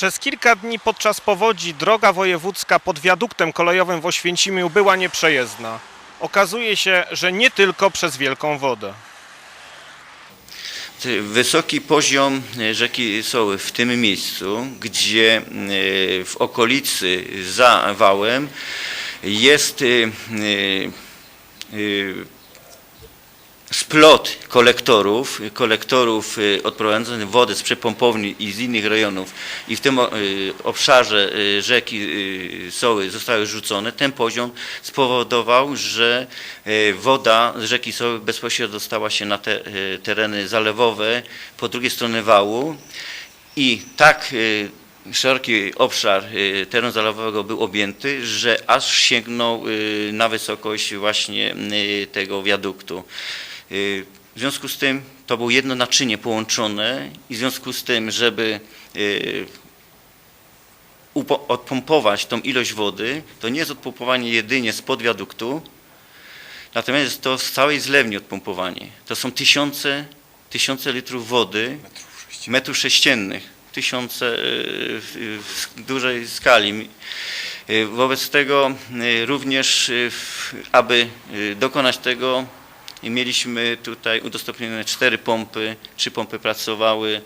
Przez kilka dni podczas powodzi droga wojewódzka pod wiaduktem kolejowym w Oświęcimiu była nieprzejezdna. Okazuje się, że nie tylko przez wielką wodę. Wysoki poziom e, rzeki Soły w tym miejscu, gdzie e, w okolicy za wałem jest e, splot kolektorów, kolektorów e, odprowadzających wodę z przepompowni i z innych rejonów i w tym e, obszarze e, rzeki Soły zostały rzucone, ten poziom spowodował, że woda z rzeki Soły bezpośrednio dostała się na te tereny zalewowe po drugiej stronie wału i tak szeroki obszar terenu zalewowego był objęty, że aż sięgnął na wysokość właśnie tego wiaduktu. Y, W związku z tym to było jedno naczynie połączone i w związku z tym, żeby y, odpompować tą ilość wody, to nie jest odpompowanie jedynie spod wiaduktu, natomiast jest to z całej zlewni odpompowanie. To są tysiące, tysiące litrów wody, metrów sześciennych, tysiące y, w w dużej skali. Wobec tego również, aby dokonać tego, mieliśmy tutaj udostępnione cztery pompy, trzy pompy pracowały,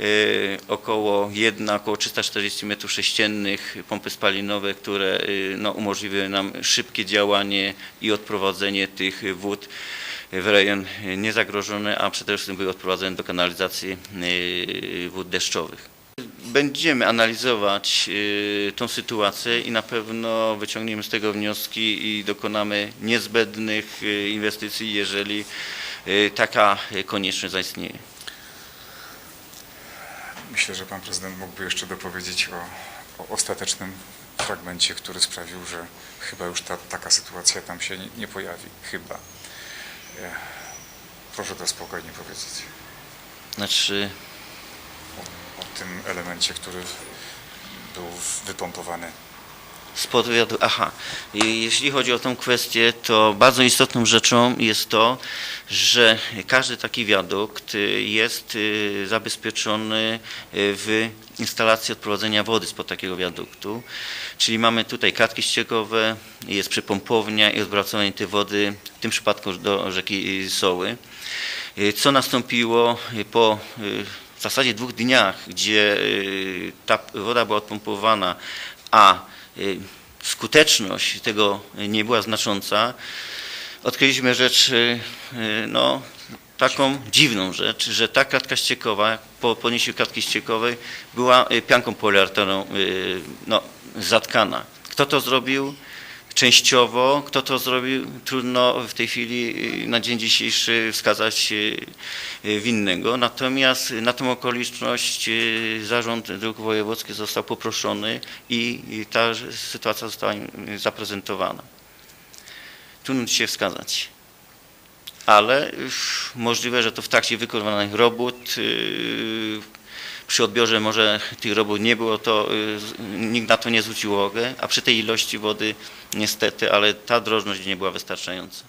y, około jedna, około 340 metrów sześciennych, pompy spalinowe, które y, no, umożliwiły nam szybkie działanie i odprowadzenie tych wód w rejon niezagrożony, a przede wszystkim były odprowadzone do kanalizacji y, wód deszczowych. Będziemy analizować y, tą sytuację i na pewno wyciągniemy z tego wnioski i dokonamy niezbędnych y, inwestycji, jeżeli y, taka konieczność zaistnieje. Myślę, że pan prezydent mógłby jeszcze dopowiedzieć o, o ostatecznym fragmencie, który sprawił, że chyba już ta, taka sytuacja tam się nie, nie pojawi. Chyba. Proszę to spokojnie powiedzieć Znaczy, tym elemencie, który był wypompowany. z podwiadu, aha, jeśli chodzi o tą kwestię, to bardzo istotną rzeczą jest to, że każdy taki wiadukt y, jest y, zabezpieczony y, w instalacji odprowadzenia wody spod takiego wiaduktu. Czyli mamy tutaj klatki ściekowe, jest przypompownia i odwracanie tej wody, w tym przypadku do rzeki Soły. Co nastąpiło po zasadzie dwóch dniach, gdzie y, ta woda była odpompowana, a y, skuteczność tego nie była znacząca, odkryliśmy rzecz, y, no, taką dziwną rzecz, że ta klatka ściekowa, po podniesieniu klatki ściekowej była pianką poliarterą y, no, zatkana. Kto to zrobił? Częściowo, kto to zrobił, trudno w tej chwili y, na dzień dzisiejszy wskazać y, y, winnego. Natomiast na tą okoliczność Zarząd Dróg Wojewódzkich został poproszony i ta sytuacja została zaprezentowana. Trudno dzisiaj wskazać. Ale możliwe, że to w trakcie wykonywanych robót przy odbiorze może tych robót nie było, to y, nikt na to nie zwrócił uwagę, a przy tej ilości wody niestety, ale ta drożność nie była wystarczająca.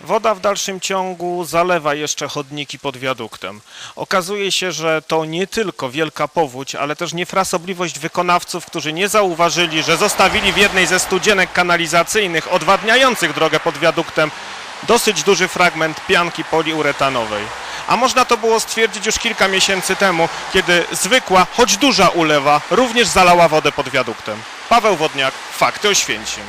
Woda w dalszym ciągu zalewa jeszcze chodniki pod wiaduktem. Okazuje się, że to nie tylko wielka powódź, ale też niefrasobliwość wykonawców, którzy nie zauważyli, że zostawili w jednej ze studzienek kanalizacyjnych odwadniających drogę pod wiaduktem dosyć duży fragment pianki poliuretanowej. A można to było stwierdzić już kilka miesięcy temu, kiedy zwykła, choć duża ulewa również zalała wodę pod wiaduktem. Paweł Wodniak, Fakty Oświęcim.